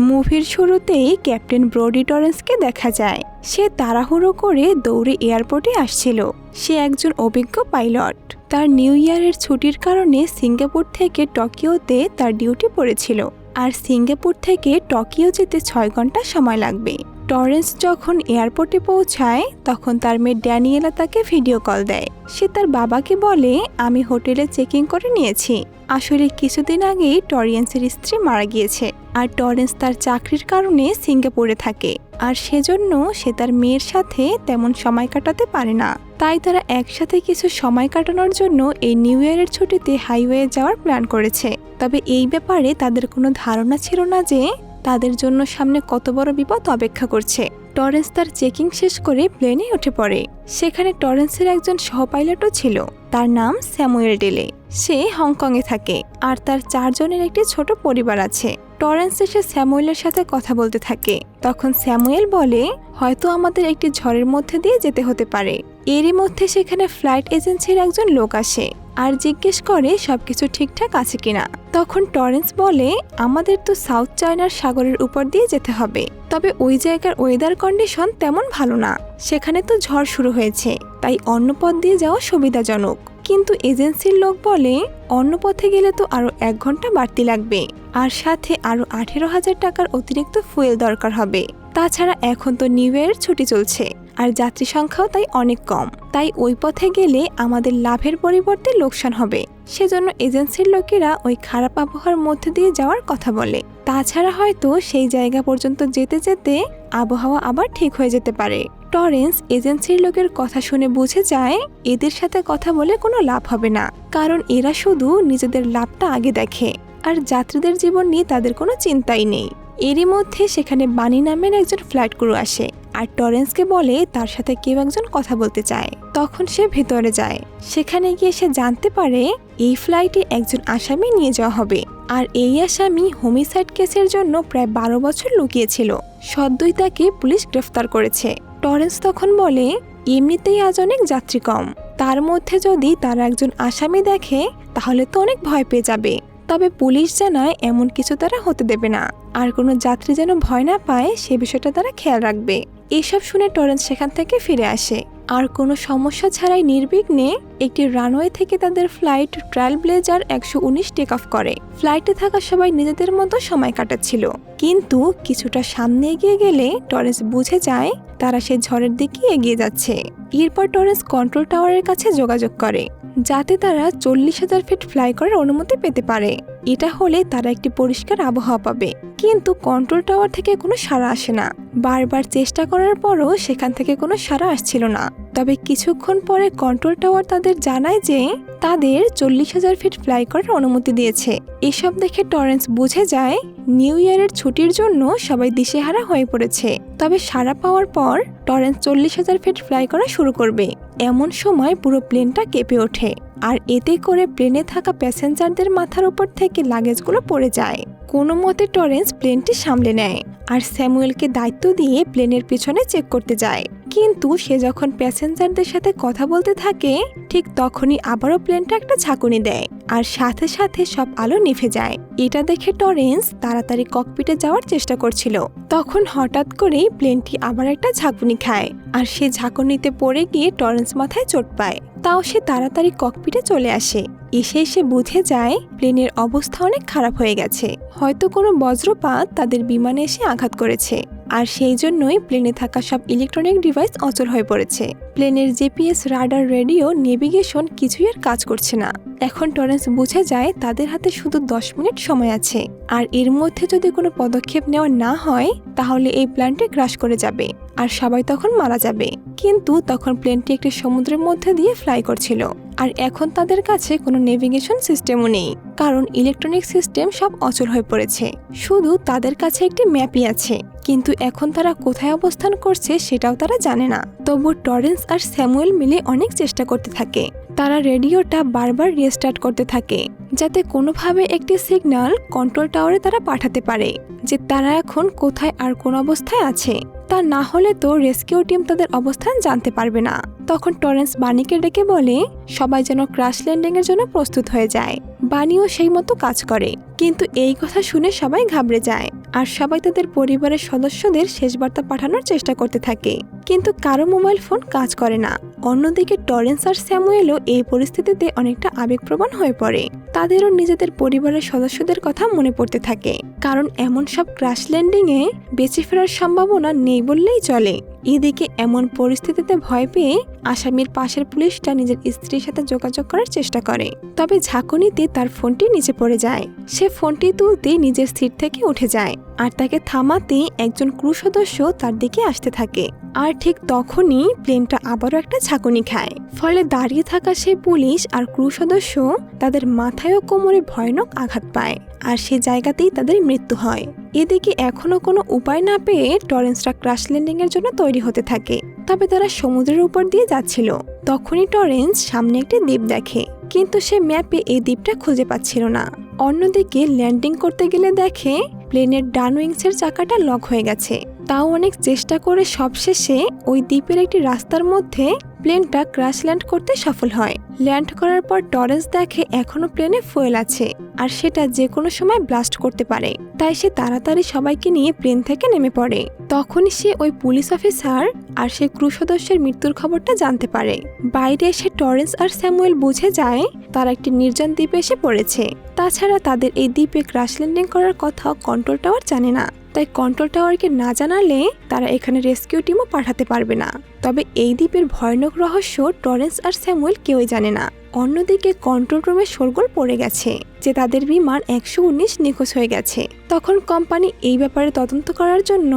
মুভির শুরুতেই ক্যাপ্টেন ব্রডি টরেন্সকে দেখা যায়। সে তাড়াহুড়ো করে দৌড়ে এয়ারপোর্টে আসছিল। সে একজন অভিজ্ঞ পাইলট। তার নিউ ইয়ারের ছুটির কারণে সিঙ্গাপুর থেকে টোকিওতে তার ডিউটি পড়েছিল। আর সিঙ্গাপুর থেকে টোকিও যেতে ছয় ঘণ্টা সময় লাগবে। টরেন্স যখন এয়ারপোর্টে পৌঁছায়, তখন তার মেয়ে ড্যানিয়েলা তাকে ভিডিও কল দেয়। সে তার বাবাকে বলে, আমি হোটেলে চেকিং করে নিয়েছি। আসলে কিছুদিন আগেই টরিয়েন্সের স্ত্রী মারা গিয়েছে আর টরেন্স তার চাকরির কারণে সিঙ্গাপুরে থাকে। আর সেজন্য সে তার মেয়ের সাথে তেমন সময় কাটাতে পারে না। তাই তারা একসাথে কিছু সময় কাটানোর জন্য এই নিউ ইয়ারের ছুটিতে হাইওয়ে যাওয়ার প্ল্যান করেছে। তবে এই ব্যাপারে তাদের কোনো ধারণা ছিল না যে তাদের জন্য সামনে কত বড় বিপদ অপেক্ষা করছে। টরেন্স তার চেকিং শেষ করে প্লেনে উঠে পড়ে। সেখানে টরেন্সের একজন সহপাইলটও ছিল। তার নাম স্যামুয়েল ডেলে। সে হংকংয়ে থাকে। আর তার চারজনের একটি ছোট পরিবার আছে। টরেন্স এসে স্যামুয়েলের সাথে কথা বলতে থাকে। তখন স্যামুয়েল বলে, হয়তো আমাদের একটি ঝড়ের মধ্যে দিয়ে যেতে হতে পারে। এরই মধ্যে সেখানে ফ্লাইট এজেন্সির একজন লোক আসে আর জিজ্ঞেস করে সবকিছু ঠিকঠাক আছে কিনা। তখন টরেন্স বলে, আমাদের তো সাউথ চায়নার সাগরের উপর দিয়ে যেতে হবে। তবে ওই জায়গার ওয়েদার কন্ডিশন তেমন ভালো না। সেখানে তো ঝড় শুরু হয়েছে। তাই অন্য পথ দিয়ে যাওয়া সুবিধাজনক। কিন্তু এজেন্সির লোক বলে, অন্য পথে গেলে তো আরও এক ঘণ্টা বাড়তি লাগবে। আর সাথে আরও আঠেরো হাজার টাকার অতিরিক্ত ফুয়েল দরকার হবে। তাছাড়া এখন তো নিউ ইয়ার ছুটি চলছে। আর যাত্রী সংখ্যাও তাই অনেক কম। তাই ওই পথে গেলে আমাদের লাভের পরিবর্তে লোকসান হবে। সেজন্য এজেন্সির লোকেরা ওই খারাপ আবহাওয়ার মধ্যে দিয়ে যাওয়ার কথা বলে। তাছাড়া হয়তো সেই জায়গা পর্যন্ত যেতে যেতে আবহাওয়া আবার ঠিক হয়ে যেতে পারে। টরেন্স এজেন্সির লোকের কথা শুনে বুঝে যায়, এদের সাথে কথা বলে কোনো লাভ হবে না। কারণ এরা শুধু নিজেদের লাভটা আগে দেখে। আর যাত্রীদের জীবন নিয়ে তাদের কোনো চিন্তাই নেই। এরই মধ্যে সেখানে বানি নামের একজন ফ্লাইট ক্রু আসে আর টরেন্সকে বলে তার সাথে কেউ একজন কথা বলতে চায়। তখন সে ভেতরে যায়। সেখানে গিয়ে সে জানতে পারে এই ফ্লাইটে একজন আসামি নিয়ে যাওয়া হবে আর এই আসামি হোমিসাইড কেসের জন্য প্রায় বারো বছর লুকিয়েছিল। সদ্যই তাকে পুলিশ গ্রেফতার করেছে। টরেন্স তখন বলে, এমনিতেই আজ অনেক যাত্রী কম। তার মধ্যে যদি তারা একজন আসামি দেখে, তাহলে তো অনেক ভয় পেয়ে যাবে। তবে পুলিশ জানায় এমন কিছু তারা হতে দেবে না। আর কোনো যাত্রী যেন ভয় না পায়, সে বিষয়টা তারা খেয়াল রাখবে। এসব শুনে টরেন্স সেখান থেকে ফিরে আসে। আর কোনো সমস্যা ছাড়াই নির্বিঘ্নে একটি রানওয়ে থেকে তাদের ফ্লাইট ট্রায়াল ব্লেজার একশো উনিশ টেক অফ করে। ফ্লাইটে থাকা সবাই নিজেদের মতো সময় কাটাচ্ছিল। কিন্তু কিছুটা সামনে এগিয়ে গেলে টরেন্স বুঝে যায় তারা সে ঝড়ের দিকে এগিয়ে যাচ্ছে। এরপর টরেন্স কন্ট্রোল টাওয়ারের কাছে যোগাযোগ করে, যাতে তারা চল্লিশ হাজার ফিট ফ্লাই করার অনুমতি পেতে পারে। এটা হলে তারা একটি পরিষ্কার আবহাওয়া পাবে। কিন্তু কন্ট্রোল টাওয়ার থেকে কোনো সাড়া আসে না। বারবার চেষ্টা করার পরও সেখান থেকে কোনো সাড়া আসছিল না। তবে কিছুক্ষণ পরে কন্ট্রোল টাওয়ার তাদের জানায় যে তাদের চল্লিশ হাজার ফিট ফ্লাই করার অনুমতি দিয়েছে। এসব দেখে টরেন্স বুঝে যায়, নিউ ইয়ারের ছুটির জন্য সবাই দিশেহারা হয়ে পড়েছে। তবে সাড়া পাওয়ার পর টরেন্স চল্লিশ হাজার ফিট ফ্লাই করা শুরু করবে। এমন সময় পুরো প্লেনটা কেঁপে ওঠে। আর এতে করে প্লেনে থাকা প্যাসেঞ্জারদের মাথার উপর থেকে লাগেজগুলো পড়ে যায়। কোনো মতে টরেন্স প্লেনটি সামলে নেয় আর স্যামুয়েলকে দায়িত্ব দিয়ে প্লেনের পিছনে চেক করতে যায়। কিন্তু সে যখন প্যাসেঞ্জারদের সাথে কথা বলতে থাকে, ঠিক তখনই আবারও প্লেনটা একটা ঝাঁকুনি দেয় আর সাথে সাথে সব আলো নিভে যায়। এটা দেখে টরেন্স তাড়াতাড়ি ককপিটে যাওয়ার চেষ্টা করছিল। তখন হঠাৎ করেই প্লেনটি আবার একটা ঝাঁকুনি খায় আর সে ঝাঁকুনিতে পড়ে গিয়ে টরেন্স মাথায় চোট পায়। তাও সে তাড়াতাড়ি ককপিটে চলে আসে। এসে এসে বুঝে যায়, প্লেনের অবস্থা অনেক খারাপ হয়ে গেছে। হয়তো কোনো বজ্রপাত তাদের বিমানে এসে আঘাত করেছে। আর সেই জন্যই প্লেনে থাকা সব ইলেকট্রনিক ডিভাইস অচল হয়ে পড়েছে। প্লেনের জিপিএস, রাডার, রেডিও, নেভিগেশন কিছুই আর কাজ করছে না। এখন টরেন্স বুঝে যায় তাদের হাতে শুধু দশ মিনিট সময় আছে। আর এর মধ্যে যদি কোনো পদক্ষেপ নেওয়া না হয়, তাহলে এই প্ল্যানটি ক্রাশ করে যাবে আর সবাই তখন মারা যাবে। কিন্তু তখন প্লেনটি একটি সমুদ্রের মধ্যে দিয়ে ফ্লাই করছিল। আর এখন তাদের কাছে কোনো নেভিগেশন সিস্টেমও নেই, কারণ ইলেকট্রনিক সিস্টেম সব অচল হয়ে পড়েছে। শুধু তাদের কাছে একটি ম্যাপই আছে। কিন্তু এখন তারা কোথায় অবস্থান করছে সেটাও তারা জানে না। তবু টরেন্স আর স্যামুয়েল মিলে অনেক চেষ্টা করতে থাকে। তারা রেডিওটা বারবার রিস্টার্ট করতে থাকে, যাতে কোনোভাবে একটি সিগন্যাল কন্ট্রোল টাওয়ারে তারা পাঠাতে পারে, যে তারা এখন কোথায় আর কোন অবস্থায় আছে। তা না হলে তো রেস্কিউ টিম তাদের অবস্থান জানতে পারবে না। তখন টরেন্স বানিকে ডেকে বলে, সবাই যেন ক্রাশ ল্যান্ডিং এর জন্য প্রস্তুত হয়ে যায়। বানিও সেই মতো কাজ করে। কিন্তু এই কথা শুনে সবাই ঘাবড়ে যায়, আর সবাই তাদের পরিবারের সদস্যদের শেষ বার্তা পাঠানোর চেষ্টা করতে থাকে। কিন্তু কারও মোবাইল ফোন কাজ করে না। অন্যদিকে টরেন্স আর স্যামুয়েলও এই পরিস্থিতিতে অনেকটা আবেগপ্রবণ হয়ে পড়ে। তাদেরও নিজেদের পরিবারের সদস্যদের কথা মনে পড়তে থাকে। কারণ এমন সব ক্রাশ ল্যান্ডিংয়ে বেঁচে ফেরার সম্ভাবনা নেই বললেই চলে। এদিকে এমন পরিস্থিতিতে ভয় পেয়ে আসামির পাশের পুলিশটা নিজের স্ত্রীর সাথে যোগাযোগ করার চেষ্টা করে। তবে ঝাঁকুনিতে তার ফোনটি নিচে পড়ে যায়। সে ফোনটি তুলতে নিজের সিট থেকে উঠে যায় আর তাকে থামাতে একজন ক্রু সদস্য তার দিকে আসতে থাকে। আর ঠিক তখনই প্লেনটা আবারও একটা ঝাঁকুনি খায়। ফলে দাঁড়িয়ে থাকা সেই পুলিশ আর ক্রু সদস্য তাদের মাথায় ও কোমরে ভয়ানক আঘাত পায়। আর সে জায়গাতেই তাদের মৃত্যু হয়। এদিকে এখনও কোনো উপায় না পেয়ে টরেন্সরা ক্রাশ ল্যান্ডিং এর জন্য তৈরি হতে থাকে। তবে তারা সমুদ্রের উপর দিয়ে যাচ্ছিল। তখনই টরেন্স সামনে একটি দ্বীপ দেখে। কিন্তু সে ম্যাপে এই দ্বীপটা খুঁজে পাচ্ছিল না। অন্যদিকে ল্যান্ডিং করতে গেলে দেখে প্লেনের ডান উইংসের চাকাটা লক হয়ে গেছে। তাও অনেক চেষ্টা করে সবশেষে ওই দ্বীপের একটি রাস্তার মধ্যে প্লেনটা ক্রাশ ল্যান্ড করতে সফল হয়। ল্যান্ড করার পর টরেন্স দেখে এখনও প্লেনে ফুয়েল আছে, আর সেটা যে কোনো সময় ব্লাস্ট করতে পারে। তাই সে তাড়াতাড়ি সবাইকে নিয়ে প্লেন থেকে নেমে পড়ে। তখনই সে ওই পুলিশ অফিসার আর সে ক্রু সদস্যের মৃত্যুর খবরটা জানতে পারে। বাইরে এসে টরেন্স আর স্যামুয়েল বুঝে যায়, তারা একটি নির্জন দ্বীপে এসে পড়েছে। তাছাড়া তাদের এই দ্বীপে ক্রাশ ল্যান্ডিং করার কথা কন্ট্রোল টাওয়ার জানে না। তাই কন্ট্রোল টাওয়ারকে না জানালে তারা এখানে রেস্কিউ টিমও পাঠাতে পারবে না। তবে এই দ্বীপের ভয়ানক রহস্য টরেন্স আর স্যামুয়েল কেউই জানে না। অন্যদিকে কন্ট্রোল রুমে শোরগোল পড়ে গেছে, যে তাদের বিমান একশো উনিশ নিখোঁজ হয়ে গেছে। তখন কোম্পানি এই ব্যাপারে তদন্ত করার জন্য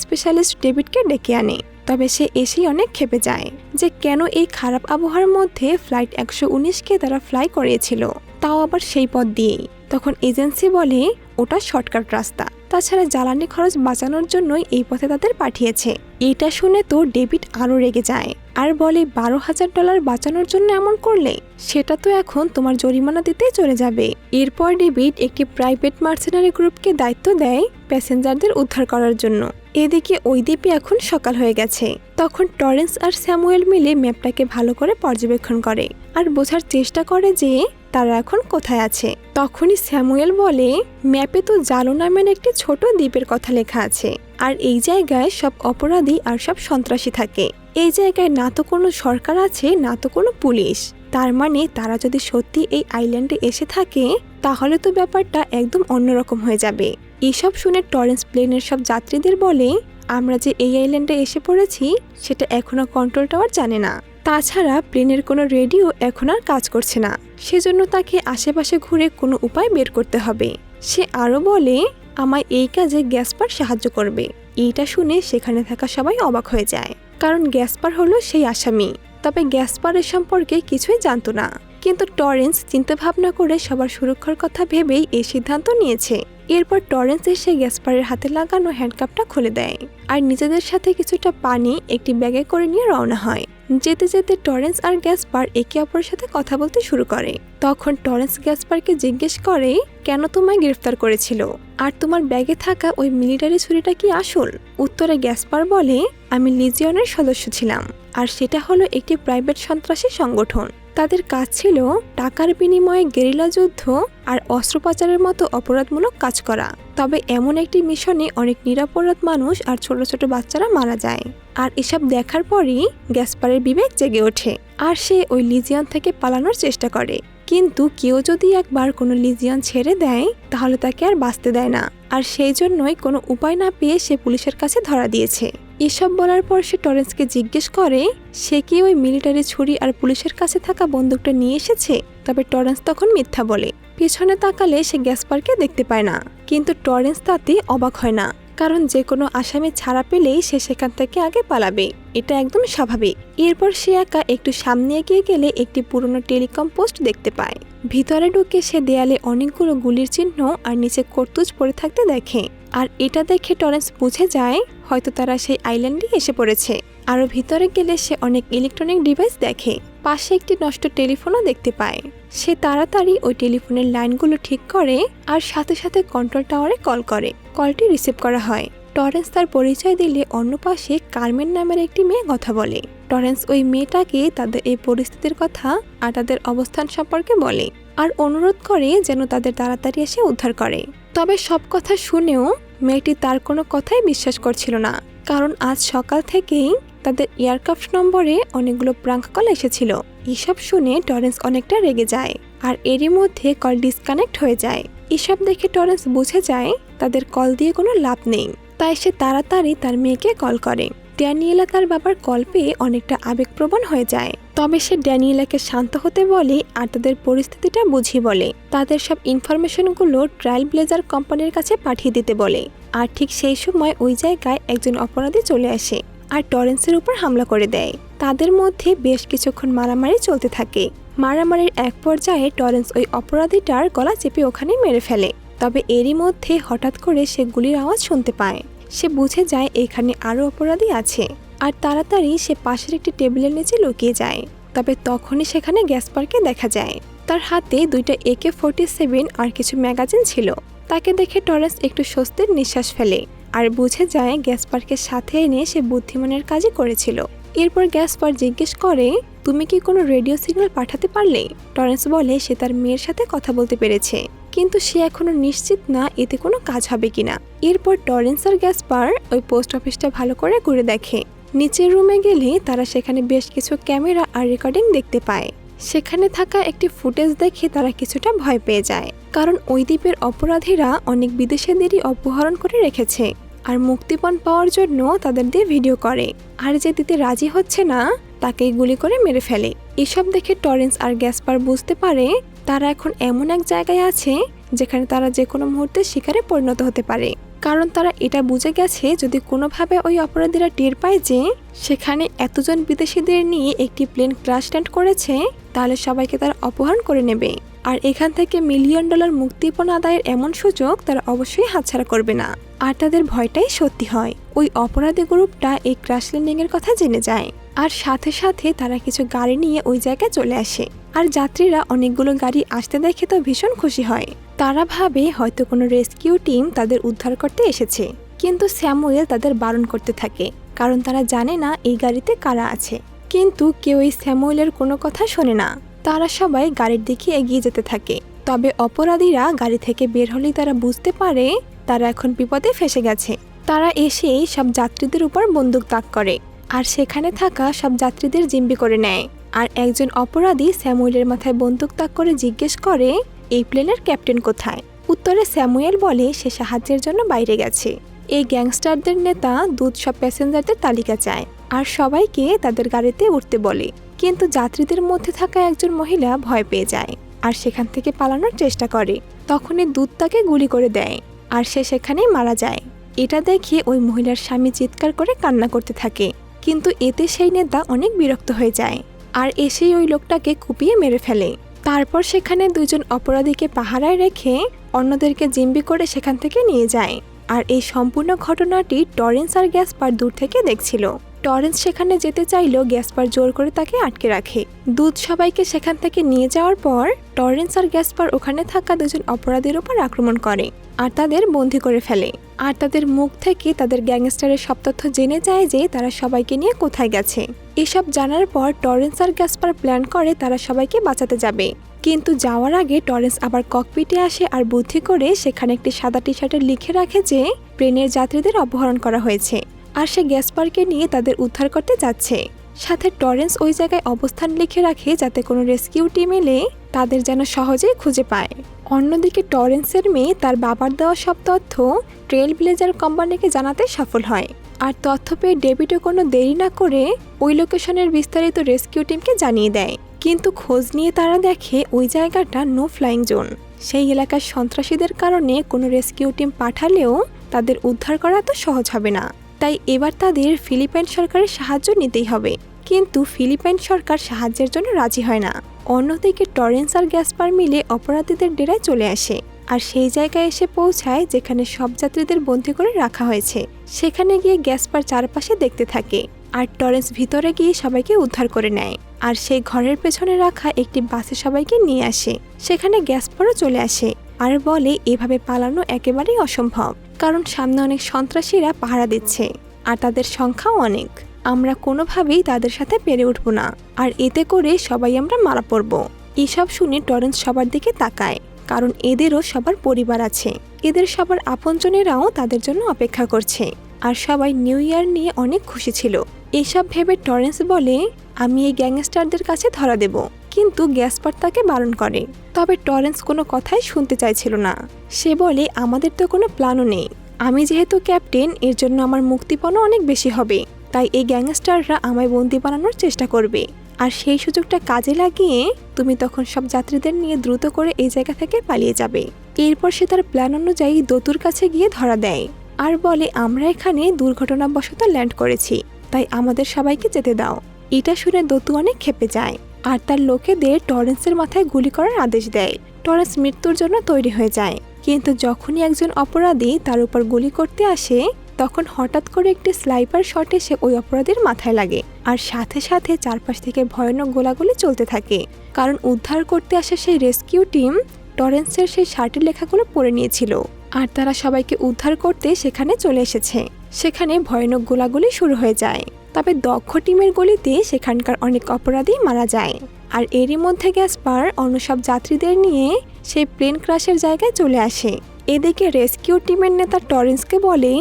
স্পেশালিস্ট ডেভিডকে ডেকে আনে। তবে সে এসেই অনেক খেপে যায়, যে কেন এই খারাপ আবহাওয়ার মধ্যে ফ্লাইট একশো উনিশকে তারা ফ্লাই করিয়েছিল। তাও আবার সেই পথ দিয়েই। তখন এজেন্সি বলে ওটা শর্টকাট রাস্তা। তাছাড়া জ্বালানি খরচ বাঁচানোর জন্যই এই পথে তাদের পাঠিয়েছে। এটা শুনে তো ডেভিড আরও রেগে যায়। আর বলে, বারো হাজার ডলার বাঁচানোর জন্য এমন করলে? সেটা তো এখন তোমার জরিমানা দিতেই চলে যাবে। এরপর ডেভিড একটি প্রাইভেট মার্সেনারি গ্রুপকে দায়িত্ব দেয় প্যাসেঞ্জারদের উদ্ধার করার জন্য। এদিকে ওই দ্বীপে এখন সকাল হয়ে গেছে। তখন টরেন্স আর স্যামুয়েল মিলে ম্যাপটাকে ভালো করে পর্যবেক্ষণ করে। আর বোঝার চেষ্টা করে যে তারা এখন কোথায় আছে? তখনই স্যামুয়েল বলে, ম্যাপে তো জালো নামের একটি ছোট দ্বীপের কথা লেখা আছে। আর এই জায়গায় সব অপরাধী আর সব সন্ত্রাসী থাকে। এই জায়গায় না তো কোনো সরকার আছে, না তো কোনো পুলিশ। তার মানে তারা যদি সত্যি এই আইল্যান্ডে এসে থাকে, তাহলে তো ব্যাপারটা একদম অন্যরকম হয়ে যাবে। এসব শুনে টরেন্স প্লেনের সব যাত্রীদের বলে, আমরা যে এই আইল্যান্ডে এসে পড়েছি, সেটা এখনও কন্ট্রোল টাওয়ার জানে না। তাছাড়া প্লেনের কোনো রেডিও এখন আর কাজ করছে না। সেজন্য তাকে আশেপাশে ঘুরে কোনো উপায় বের করতে হবে। সে আরও বলে, আমায় এই কাজে গ্যাসপার সাহায্য করবে। এইটা শুনে সেখানে থাকা সবাই অবাক হয়ে যায়। কারণ গ্যাসপার হলো সেই আসামি। তবে গ্যাসপারের সম্পর্কে কিছুই জানতো না। কিন্তু টরেন্স চিন্তাভাবনা করে সবার সুরক্ষার কথা ভেবেই এই সিদ্ধান্ত নিয়েছে। এরপর টরেন্স এসে গ্যাসপারের হাতে লাগানো হ্যান্ডকাপটা খুলে দেয়। আর নিজেদের সাথে কিছুটা পানি একটি ব্যাগে করে নিয়ে রওনা হয়। যেতে যেতে টরেন্স আর গ্যাসপার একে অপরের সাথে কথা বলতে শুরু করে। তখন টরেন্স গ্যাসপারকে জিজ্ঞেস করে, কেন তোমায় গ্রেফতার করেছিল? আর তোমার ব্যাগে থাকা ওই মিলিটারি ছুরিটা কি আসল? উত্তরে গ্যাসপার বলে, আমি লিজিয়নের সদস্য ছিলাম, আর সেটা হলো একটি প্রাইভেট সন্ত্রাসী সংগঠন। তাদের কাজ ছিল টাকার বিনিময়ে গেরিলা যুদ্ধ আর অস্ত্র পাচারের মতো অপরাধমূলক কাজ করা। তবে এমন একটি মিশনে অনেক নিরাপরাধ মানুষ আর ছোট ছোট বাচ্চারা মারা যায়। আর এসব দেখার পরই গ্যাসপারের বিবেক জেগে ওঠে আর সে ওই লিজিয়ন থেকে পালানোর চেষ্টা করে। কিন্তু কেউ যদি একবার কোনো লিজিয়ন ছেড়ে দেয়, তাহলে তাকে আর বাঁচতে দেয় না। আর সেই জন্যই কোনো উপায় না পেয়ে সে পুলিশের কাছে ধরা দিয়েছে। এসব বলার পর সে টরেন্সকে জিজ্ঞেস করে, সে কি ওই মিলিটারি ছুরি আর পুলিশের কাছে থাকা বন্দুকটা নিয়ে এসেছে? তবে টরেন্স তখন মিথ্যা বলে। পেছনে তাকালে সে গ্যাসপারকে দেখতে পায় না। কিন্তু টরেন্স তাতে অবাক হয় না। কারণ যে কোনো আসামি ছাড়া পেলেই সে সেখান থেকে আগে পালাবে। এটা একদম স্বাভাবিক। এরপর সে একা একটু সামনে এগিয়ে গেলে একটি পুরনো টেলিকম পোস্ট দেখতে পায়। ভিতরে ঢুকে সে দেয়ালে অনেকগুলো গুলির চিহ্ন আর নিচে কর্তুজ পড়ে থাকতে দেখে। আর এটা দেখে টরেন্স বুঝে যায়, হয়তো তারা সেই আইল্যান্ডে এসে পড়েছে। আরও ভিতরে গেলে সে অনেক ইলেকট্রনিক ডিভাইস দেখে। পাশে একটি নষ্ট টেলিফোনও দেখতে পায়। সে তাড়াতাড়ি ওই টেলিফোনের লাইনগুলো ঠিক করে আর সাথে সাথে কন্ট্রোল টাওয়ারে কল করে। কলটি রিসিভ করা হয়। টরেন্স তার পরিচয় দিলে অন্য পাশে কার্মেন নামের একটি মেয়ে কথা বলে। টরেন্স ওই মেয়েটাকে তাদের এই পরিস্থিতির কথা আর তাদের অবস্থান সম্পর্কে বলে আর অনুরোধ করে যেন তাদের তাড়াতাড়ি এসে উদ্ধার করে। তবে সব কথা শুনেও মেয়েটি তার কোনো কথাই বিশ্বাস করছিল না। কারণ আজ সকাল থেকেই তাদের এয়ারক্রাফট নম্বরে অনেকগুলো প্রাঙ্ক কল এসেছিল। এসব শুনে টরেন্স অনেকটা রেগে যায় আর এরই মধ্যে কল ডিসকানেক্ট হয়ে যায়। এসব দেখে টরেন্স বুঝে যায় তাদের কল দিয়ে কোনো লাভ নেই। তাই সে তাড়াতাড়ি তার মেয়েকে কল করে। ড্যানিয়েলা তার বাবার কল পেয়ে অনেকটা আবেগপ্রবণ হয়ে যায়। তবে সে ড্যানিয়েলাকে শান্ত হতে বলে আর তাদের পরিস্থিতিটা বুঝিয়ে বলে। তাদের সব ইনফরমেশনগুলো ট্রায়াল ব্লেজার কোম্পানির কাছে পাঠিয়ে দিতে বলে। আর ঠিক সেই সময় ওই জায়গায় একজন অপরাধী চলে আসে। আর টরেন্সের উপর হামলা করে দেয়। তাদের মধ্যে বেশ কিছুক্ষণ মারামারি চলতে থাকে। মারামারির এক পর্যায়ে টরেন্স ওই অপরাধীটার গলা চেপে ওখানে মেরে ফেলে। তবে এরই মধ্যে হঠাৎ করে সে গুলির আওয়াজ শুনতে পায়। সে বুঝে যায় এখানে আরও অপরাধী আছে। আর তাড়াতাড়ি সে পাশের একটি টেবিলের নিচে লুকিয়ে যায়। তবে তখনই সেখানে গ্যাসপারকে দেখা যায়। তার হাতে দুইটা একে ফোর্টি সেভেন আর কিছু ম্যাগাজিন ছিল। তাকে দেখে টরেন্স একটু স্বস্তির নিঃশ্বাস ফেলে। আর বুঝে যায় গ্যাসপারকে সাথে এনে সে বুদ্ধিমানের কাজই করেছিল। এরপর গ্যাসপার জিজ্ঞেস করে, তুমি কি কোনো রেডিও সিগন্যাল পাঠাতে পারলে? টরেন্স বলে, সে তার মেয়ের সাথে কথা বলতে পেরেছে। কিন্তু সে এখনও নিশ্চিত না এতে কোনো কাজ হবে কিনা। এরপর টরেন্স আর গ্যাসপার ওই পোস্ট অফিসটা ভালো করে ঘুরে দেখে। নিচের রুমে গেলে তারা সেখানে বেশ কিছু ক্যামেরা আর রেকর্ডিং দেখতে পায়। সেখানে থাকা একটি ফুটেজ দেখে তারা কিছুটা ভয় পেয়ে যায়। কারণ ওই দ্বীপের অপরাধীরা অনেক বিদেশিদেরই অপহরণ করে রেখেছে আর মুক্তিপণ পাওয়ার জন্য তাদের দিয়ে ভিডিও করে। আর যে দিতে রাজি হচ্ছে না তাকে গুলি করে মেরে ফেলে। এসব দেখে টরেন্স আর গ্যাসপার বুঝতে পারে তারা এখন এমন এক জায়গায় আছে, যেখানে তারা যে কোনো মুহূর্তে শিকারে পরিণত হতে পারে। কারণ তারা এটা বুঝে গেছে যদি কোনোভাবে ওই অপরাধীরা টের পায় যে সেখানে এতজন বিদেশিদের নিয়ে একটি প্লেন ক্রাশ ল্যান্ড করেছে, তাহলে সবাইকে তারা অপহরণ করে নেবে। আর এখান থেকে মিলিয়ন ডলার মুক্তিপণ আদায়ের এমন সুযোগ তারা অবশ্যই হাতছাড়া করবে না। আর তাদের ভয়টাই সত্যি হয়। ওই অপরাধী গ্রুপটা এই ক্রাশ ল্যান্ডিংয়ের কথা জেনে যায়। আর সাথে সাথে তারা কিছু গাড়ি নিয়ে ওই জায়গায় চলে আসে। আর যাত্রীরা অনেকগুলো গাড়ি আসতে দেখে তো ভীষণ খুশি হয়। তারা ভাবে হয়তো কোনো রেস্কিউ টিম তাদের উদ্ধার করতে এসেছে। কিন্তু স্যামুয়েল তাদের বারণ করতে থাকে, কারণ তারা জানে না এই গাড়িতে কারা আছে। কিন্তু কেউ এই স্যামুয়েলের কোনো কথা শোনে না। তারা সবাই গাড়ির দিকে এগিয়ে যেতে থাকে। তবে অপরাধীরা গাড়ি থেকে বের হলেই তারা বুঝতে পারে তারা এখন বিপদে ফেসে গেছে। তারা এসেই সব যাত্রীদের উপর বন্দুক তাক করে। আর সেখানে থাকা সব যাত্রীদের জিম্বি করে নেয়। আর একজন অপরাধী স্যামুয়েলের মাথায় বন্দুক তাক করে জিজ্ঞেস করে, এই প্লেনের ক্যাপ্টেন কোথায়? উত্তরে স্যামুয়েল বলে, সে সাহায্যের জন্য বাইরে গেছে। এই গ্যাংস্টারদের নেতা দুধ সব প্যাসেঞ্জারদের তালিকা চায় আর সবাইকে তাদের গাড়িতে উঠতে বলে। কিন্তু যাত্রীদের মধ্যে থাকা একজন মহিলা ভয় পেয়ে যায় আর সেখান থেকে পালানোর চেষ্টা করে। তখনই দুধ তাকে গুলি করে দেয় আর সে সেখানেই মারা যায়। এটা দেখে ওই মহিলার স্বামী চিৎকার করে কান্না করতে থাকে। কিন্তু এতে সেই নেতা অনেক বিরক্ত হয়ে যায় আর এসেই ওই লোকটাকে কুপিয়ে মেরে ফেলে। তারপর সেখানে দুজন অপরাধীকে পাহারায় রেখে অন্যদেরকে জিম্বি করে সেখান থেকে নিয়ে যায়। আর এই সম্পূর্ণ ঘটনাটি টরেন্স আর গ্যাসপার দূর থেকে দেখছিল। টরেন্স সেখানে যেতে চাইলেও গ্যাসপার জোর করে তাকে আটকে রাখে। দুধ সবাইকে সেখান থেকে নিয়ে যাওয়ার পর টরেন্স আর গ্যাসপার ওখানে থাকা দুজন অপরাধীর ওপর আক্রমণ করে আর তাদের বন্দি করে ফেলে। আর তাদের মুখ থেকে তাদের গ্যাংস্টারের সব তথ্য জেনে যায় যে তারা সবাইকে নিয়ে কোথায় গেছে। এসব জানার পর টরেন্স আর গ্যাসপার প্ল্যান করে তারা সবাইকে বাঁচাতে যাবে। কিন্তু যাওয়ার আগে টরেন্স আবার ককপিটে আসে আর বুদ্ধি করে সেখানে একটি সাদা টি শার্টে লিখে রাখে যে প্লেনের যাত্রীদের অপহরণ করা হয়েছে। আর সে গ্যাসপারকে নিয়ে তাদের উদ্ধার করতে যাচ্ছে। সাথে টরেন্স ওই জায়গায় অবস্থান লিখে রাখে যাতে কোনো রেস্কিউ টিম এলে তাদের যেন সহজেই খুঁজে পায়। অন্যদিকে টরেন্সের মেয়ে তার বাবার দেওয়া সব তথ্য ট্রেল ব্লেজার কোম্পানিকে জানাতে সফল হয়। আর তথ্য পেয়ে ডেভিডও কোনো দেরি না করে ওই লোকেশনের বিস্তারিত রেস্কিউ টিমকে জানিয়ে দেয়। কিন্তু খোঁজ নিয়ে তারা দেখে ওই জায়গাটা নো ফ্লাইং জোন। সেই এলাকার সন্ত্রাসীদের কারণে কোনো রেস্কিউ টিম পাঠালেও তাদের উদ্ধার করা তো সহজ হবে না। তাই এবার তাদের ফিলিপাইন সরকারের সাহায্য নিতেই হবে। কিন্তু ফিলিপাইন সরকার সাহায্যের জন্য রাজি হয় না। অন্যদিকে টরেন্স আর গ্যাসপার মিলে অপরাধীদের ডেরায় চলে আসে আর সেই জায়গায় এসে পৌঁছায় যেখানে সব যাত্রীদের বন্দি করে রাখা হয়েছে। সেখানে গিয়ে গ্যাসপার চারপাশে দেখতে থাকে আর টরেন্স ভিতরে গিয়ে সবাইকে উদ্ধার করে নেয় আর সেই ঘরের পেছনে রাখা একটি বাসে সবাইকে নিয়ে আসে। সেখানে গ্যাসপারও চলে আসে আর বলে, এভাবে পালানো একেবারেই অসম্ভব। কারণ সামনে অনেক সন্ত্রাসীরা পাহারা দিচ্ছে আর তাদের সংখ্যাও অনেক। আমরা কোনোভাবেই তাদের সাথে পেরে উঠব না। আর এতে করে সবাই আমরা মারা পড়ব। এসব শুনে টরেন্স সবার দিকে তাকায়, কারণ এদেরও সবার পরিবার আছে। এদের সবার আপনজনেরাও তাদের জন্য অপেক্ষা করছে। আর সবাই নিউ ইয়ার নিয়ে অনেক খুশি ছিল। এসব ভেবে টরেন্স বলে, আমি এই গ্যাংস্টারদের কাছে ধরা দেব। কিন্তু গ্যাসপার তাকে বারণ করে। তবে টরেন্স কোনো কথাই শুনতে চাইছিল না। সে বলে, আমাদের তো কোনো প্ল্যানও নেই। আমি যেহেতু ক্যাপ্টেন, এর জন্য আমার মুক্তিপণও অনেক বেশি হবে। তাই এই গ্যাংস্টাররা আমায় বন্দি বানানোর চেষ্টা করবে। আর সেই সুযোগটা কাজে লাগিয়ে তুমি তখন সব যাত্রীদের নিয়ে দ্রুত করে এই জায়গা থেকে পালিয়ে যাবে। এরপর সে তার প্ল্যান অনুযায়ী দতুর কাছে গিয়ে ধরা দেয়। আর বলে, আমরা এখানে দুর্ঘটনাবশত ল্যান্ড করেছি, তাই আমাদের সবাইকে যেতে দাও। এটা শুনে দতু অনেক খেপে যায়, আর তার লোকেদের টরেন্সের মাথায় গুলি করার আদেশ দেয়। টরেন্স মৃত্যুর জন্য তৈরি হয়ে যায়, কিন্তু যখনই একজন অপরাধী তার উপর গুলি করতে আসে তখন হঠাৎ করে একটি স্লাইপার শট এসে ওই অপরাধীর মাথায় লাগে আর সাথে সাথে চারপাশ থেকে ভয়ানক গোলাগুলি চলতে থাকে। কারণ উদ্ধার করতে আসা সেই রেস্কিউ টিম টরেন্সের সেই শার্টের লেখাগুলো পড়ে নিয়েছিল। আর তারা সবাইকে উদ্ধার করতে সেখানে চলে এসেছে। সেখানে ভয়ানক গোলাগুলি শুরু হয়ে যায়। তবে দক্ষ টিমের গলিতে সেখানকার অনেক অপরাধী মারা যায়। আর এরই মধ্যে গ্যাসপার অন্য সব যাত্রীদের নিয়ে সেই প্লেন ক্রাশের জায়গায় চলে আসে। এদিকে রেস্কিউ টিমের নেতা টরেন্সকে বলে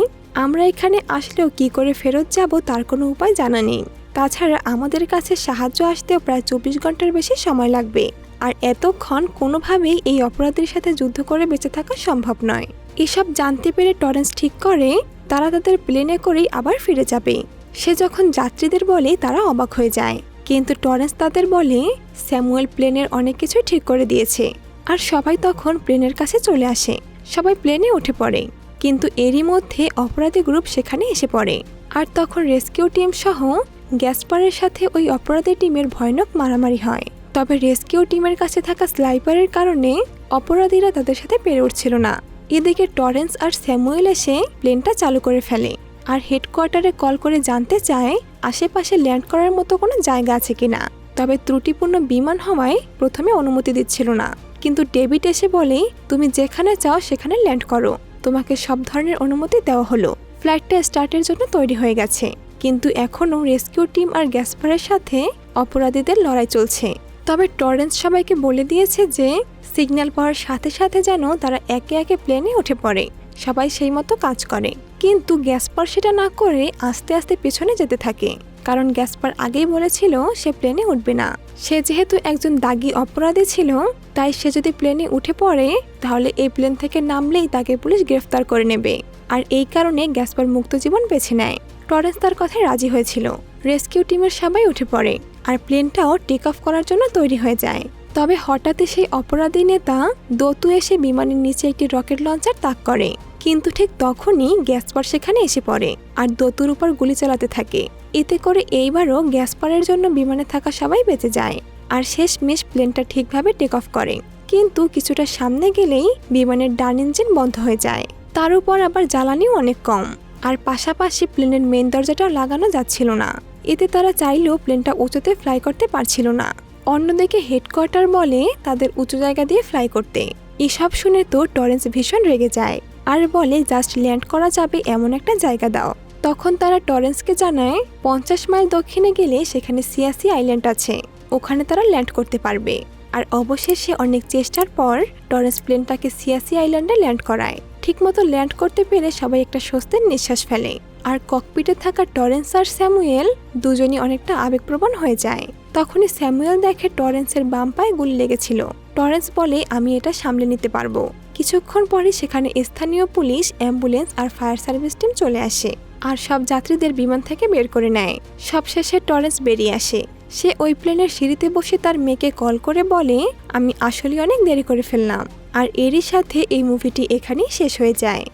আমরা এখানে আসলেও কি করে ফেরত যাব তার কোনো উপায় জানা নেই। তাছাড়া আমাদের কাছে সাহায্য আসতেও প্রায় চব্বিশ ঘণ্টার বেশি সময় লাগবে। আর এতক্ষণ কোনোভাবেই এই অপরাধীর সাথে যুদ্ধ করে বেঁচে থাকা সম্ভব নয়। এসব জানতে পেরে টরেন্স ঠিক করে, তারা তাদের প্লেনে করেই আবার ফিরে যাবে। সে যখন যাত্রীদের বলে, তারা অবাক হয়ে যায়। কিন্তু টরেন্স তাদের বলে, স্যামুয়েল প্লেনের অনেক কিছু ঠিক করে দিয়েছে। আর সবাই তখন প্লেনের কাছে চলে আসে। সবাই প্লেনে উঠে পড়ে। কিন্তু এরই মধ্যে অপরাধী গ্রুপ সেখানে এসে পড়ে। আর তখন রেস্কিউ টিম সহ গ্যাসপারের সাথে ওই অপরাধী টিমের ভয়ানক মারামারি হয়। তবে রেস্কিউ টিমের কাছে থাকা স্লাইপারের কারণে অপরাধীরা তাদের সাথে পেরে উঠছিল না। এদিকে টরেন্স আর স্যামুয়েল এসে প্লেনটা চালু করে ফেলে। আর হেডকোয়ার্টারে কল করে জানতে চায়, আশেপাশে ল্যান্ড করার মতো কোনো জায়গা আছে কিনা তবে ত্রুটিপূর্ণ বিমান হওয়ায় প্রথমে অনুমতি দিচ্ছিল না। কিন্তু ডেভিড এসে বলে, তুমি যেখানে চাও সেখানে ল্যান্ড করো। তোমাকে সব ধরনের অনুমতি দেওয়া হলো। ফ্লাইটটা স্টার্টের জন্য তৈরি হয়ে গেছে। কিন্তু এখনও রেস্কিউ টিম আর গ্যাসপারের সাথে অপরাধীদের লড়াই চলছে। তবে টরেন্স সবাইকে বলে দিয়েছে যে, সিগন্যাল পাওয়ার সাথে সাথে যেন তারা একে একে প্লেনে উঠে পড়ে। সবাই সেই মতো কাজ করে। কিন্তু গ্যাসপার সেটা না করে আস্তে আস্তে পেছনে যেতে থাকে। কারণ গ্যাসপার আগেই বলেছিল সে প্লেনে উঠবে না। সে যেহেতু একজন দাগি অপরাধী ছিল, তাই সে যদি প্লেনে উঠে পড়ে, তাহলে এই প্লেন থেকে নামলেই তাকে পুলিশ গ্রেফতার করে নেবে। আর এই কারণে গ্যাসপার মুক্ত জীবন বেছে নেয়। টরেন্স তার কথায় রাজি হয়েছিল। রেস্কিউ টিমের সবাই উঠে পড়ে, আর প্লেনটাও টেক অফ করার জন্য তৈরি হয়ে যায়। তবে হঠাৎই সেই অপরাধী নেতা দতু এসে বিমানের নিচে একটি রকেট লঞ্চার তাক করে। কিন্তু ঠিক তখনই গ্যাসপার সেখানে এসে পড়ে আর দতুর উপর গুলি চালাতে থাকে। এতে করে এইবারও গ্যাসপারের জন্য বিমানে থাকা সবাই বেঁচে যায় আর শেষ মেশ প্লেনটা ঠিকভাবে টেক অফ করে। কিন্তু কিছুটা সামনে গেলেই বিমানের ডান ইঞ্জিন বন্ধ হয়ে যায়। তার উপর আবার জ্বালানিও অনেক কম আর পাশাপাশি প্লেনের মেন দরজাটাও লাগানো যাচ্ছিল না। এতে তারা চাইলেও প্লেনটা উঁচুতে ফ্লাই করতে পারছিল না। অন্যদিকে হেডকোয়ার্টার বলে তাদের উঁচু জায়গা দিয়ে ফ্লাই করতে। এসব শুনে তো টরেন্স ভীষণ রেগে যায়। আর বলে, জাস্ট ল্যান্ড করা যাবে এমন একটা জায়গা দাও। তখন তারা টরেন্সকে জানায়, পঞ্চাশ মাইল দক্ষিণে গেলে সেখানে সিয়াসি আইল্যান্ড আছে। ওখানে তারা ল্যান্ড করতে পারবে। আর অবশেষে অনেক চেষ্টার পর টরেন্স প্লেনটাকে সিয়াসি আইল্যান্ডে ল্যান্ড করায়। ঠিকমতো ল্যান্ড করতে পেরে সবাই একটা স্বস্তির নিঃশ্বাস ফেলে। আর ককপিটে থাকা টরেন্স আর স্যামুয়েল দুজনই অনেকটা আবেগপ্রবণ হয়ে যায়। তখনই স্যামুয়েল দেখে টরেন্সের বাম পায়ে গুলি লেগেছিল। টরেন্স বলে, আমি এটা সামলে নিতে পারব। কিছুক্ষণ পরে সেখানে স্থানীয় পুলিশ, অ্যাম্বুলেন্স আর ফায়ার সার্ভিস টিম চলে আসে আর সব যাত্রীদের বিমান থেকে বের করে নেয়। সবশেষে টরেন্স বেরিয়ে আসে। সে ওই প্লেনের সিঁড়িতে বসে তার মেয়েকে কল করে বলে, আমি আসলে অনেক দেরি করে ফেললাম আর এরই সাথে এই মুভিটি এখানেই শেষ হয়ে যায়।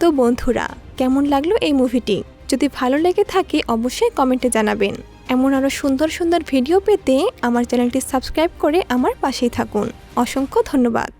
তো বন্ধুরা, কেমন লাগল এই মুভিটি? যদি ভালো লেগে থাকে অবশ্যই কমেন্টে জানাবেন। এমন আরও সুন্দর সুন্দর ভিডিও পেতে আমার চ্যানেলটি সাবস্ক্রাইব করে আমার পাশেই থাকুন। অসংখ্য ধন্যবাদ।